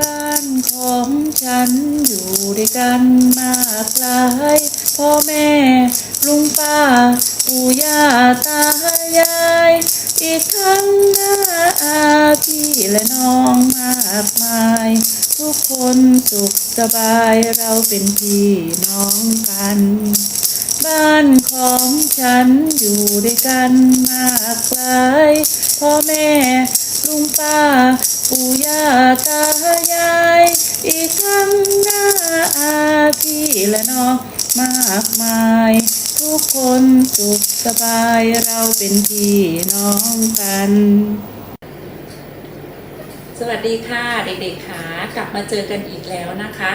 บ้านของฉันอยู่ด้วยกันมากหลายพ่อแม่ลุงป้าปู่ย่าตายาย อีกทั้งน้าอาพี่และน้องมากมาย ทุกคนสุขสบายเราเป็นพี่น้องกัน บ้านของฉันอยู่ด้วยกันมากหลายพ่อแม่ลุงป้า ปู่ย่าตายาย อีกทั้งน้าอาพี่และน้องมากมาย ทุกคนสุขสบายเราเป็นพี่น้องกัน สวัสดีค่ะเด็กๆค่ะกลับมาเจอกันอีกแล้วนะคะ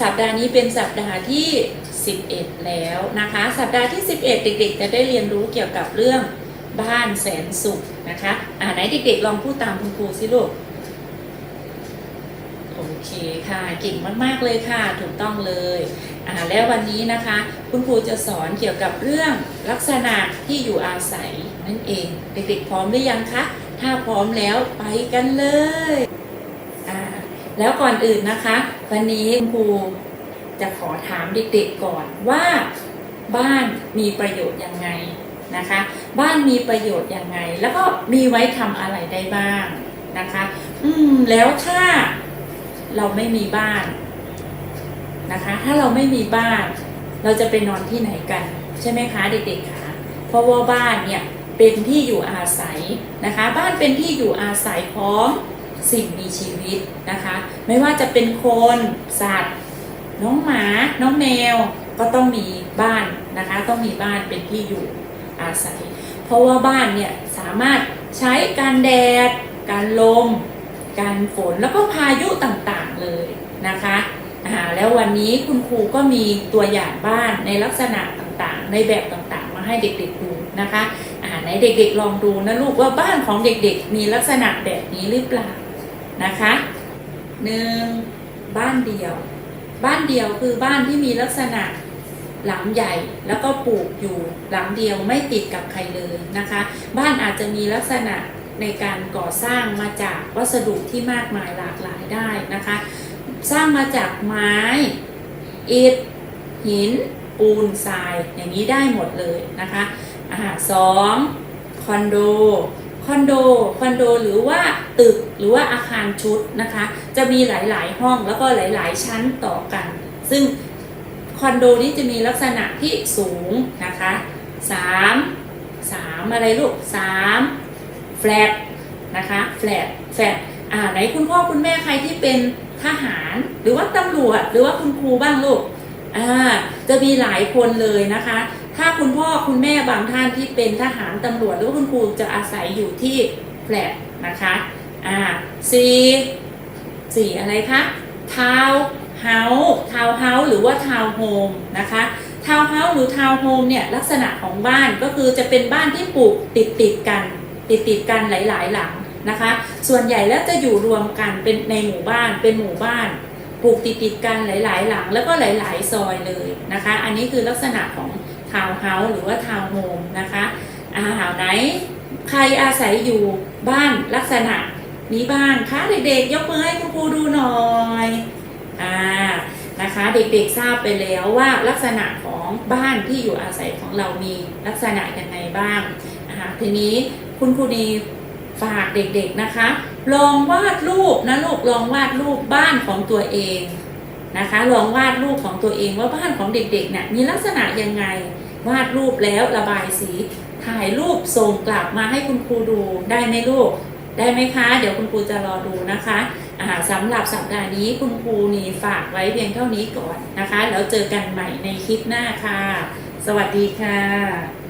สัปดาห์นี้เป็นสัปดาห์ที่ 11 แล้วนะคะ สัปดาห์ที่ 11 เด็กๆ จะได้เรียนรู้เกี่ยวกับเรื่องบ้านแสนสุขนะคะ อ่าไหนเด็กๆ ลองพูดตามคุณครูสิลูก โอเคค่ะเก่งมากๆเลยค่ะถูกต้องเลยอ่าแล้ววันนี้นะคะ คุณครูจะสอนเกี่ยวกับเรื่องลักษณะที่อยู่อาศัยนั่นเองเด็กๆพร้อมหรือยังคะถ้าพร้อมแล้วไปกันเลยอ่าแล้วก่อนอื่นนะคะ วันนี้คุณครูจะขอถามเด็กๆก่อนว่า บ้านมีประโยชน์ยังไงนะคะ บ้านมีประโยชน์ยังไง แล้วก็มีไว้ทำอะไรได้บ้างนะคะ อืมแล้วถ้า เราไม่มีบ้านนะคะ ถ้าเราไม่มีบ้าน เราจะไปนอนที่ไหนกัน ใช่ไหมคะเด็กๆคะเพราะว่าบ้านเนี่ยเป็นที่อยู่อาศัยนะคะ บ้านเป็นที่อยู่อาศัยของสิ่งมีชีวิตนะคะ ไม่ว่าจะเป็นคนสัตว์ น้องหมา น้องแมวก็ต้องมีบ้านนะคะ ต้องมีบ้านเป็นที่อยู่อาศัย เพราะว่าบ้านเนี่ยสามารถใช้การแดด การลม การฝนแล้วก็พายุต่างๆเลยนะคะแล้ววันนี้คุณครูก็มีตัวอย่างบ้านในลักษณะต่างๆ ในแบบต่างๆ มาให้เด็กๆดูนะคะไหนเด็กๆลองดูนะลูกว่าบ้านของเด็กๆ มีลักษณะแบบนี้หรือเปล่านะคะหนึ่งบ้านเดียว บ้านเดียวคือบ้านที่มีลักษณะหลังใหญ่แล้วก็ปลูกอยู่หลังเดียวไม่ติดกับใครเลยนะคะ บ้านอาจจะมีลักษณะ ในการก่อสร้างมาจากวัสดุที่มากมายหลากหลายได้นะคะ สร้างมาจากไม้อิฐหิน ปูนทราย อย่างนี้ได้หมดเลยนะคะอ่ารสองคอนโดคอนโดคอนโดหรือว่าตึกหรือว่าอาคารชุดนะคะ จะมีหลาย ๆ ห้องแล้วก็หลาย ๆ ชั้นต่อกัน ซึ่งคอนโดนี้จะมีลักษณะที่สูงนะคะสามสามอะไรลูกสาม ลตนะคะแฟลตแฟลตอ่าไหนคุณพ่อคุณแม่ใครที่เป็นทหาร หรือว่าตำรวจหรือว่าคุณครูบ้างลูกอ่าจะมีหลายคนเลยนะคะ ถ้าคุณพ่อคุณแม่บางท่านที่เป็นทหารตำรวจหรือว่าคุณครูจะอาศัยอยู่ที่แฟลตนะคะอ่าสี่สี่อะไรคะทาวเฮาทาวเฮาหรือว่าทาวโฮมนะคะทาวเฮาหรือทาวโฮมเนี่ยลักษณะของบ้านก็คือจะเป็นบ้านที่ปลูกติดติดกัน ติดติดกันหลาย ๆ หลังนะคะ ส่วนใหญ่แล้วจะอยู่รวมกันเป็นในหมู่บ้านเป็นหมู่บ้านปลูกติดติดกันหลาย ๆ หลังแล้วก็หลาย ๆ ซอยเลยนะคะ อันนี้คือลักษณะของทาวน์เฮาส์หรือว่าทาวน์โฮมนะคะอาหารไหน ใครอาศัยอยู่บ้านลักษณะนี้บ้างคะเด็ก ๆ ยกมือให้คุณครูดูหน่อยอ่านะคะเด็กๆทราบไปแล้วว่าลักษณะของบ้านที่อยู่อาศัยของเรามีลักษณะยังไงบ้างทีนี้ คุณครูดีฝากเด็กๆนะคะ ลองวาดรูปนะลูกลองวาดรูปบ้านของตัวเองนะคะ ลองวาดรูปของตัวเองว่าบ้านของเด็กๆเนี่ยมีลักษณะยังไง วาดรูปแล้วระบายสีถ่ายรูปส่งกลับมาให้คุณครูดูได้ไหมลูก ได้ไหมคะ เดี๋ยวคุณครูจะรอดูนะคะสำหรับสัปดาห์นี้คุณครูนี่ฝากไว้เพียงเท่านี้ก่อนนะคะ แล้วเจอกันใหม่ในคลิปหน้าค่ะ สวัสดีค่ะ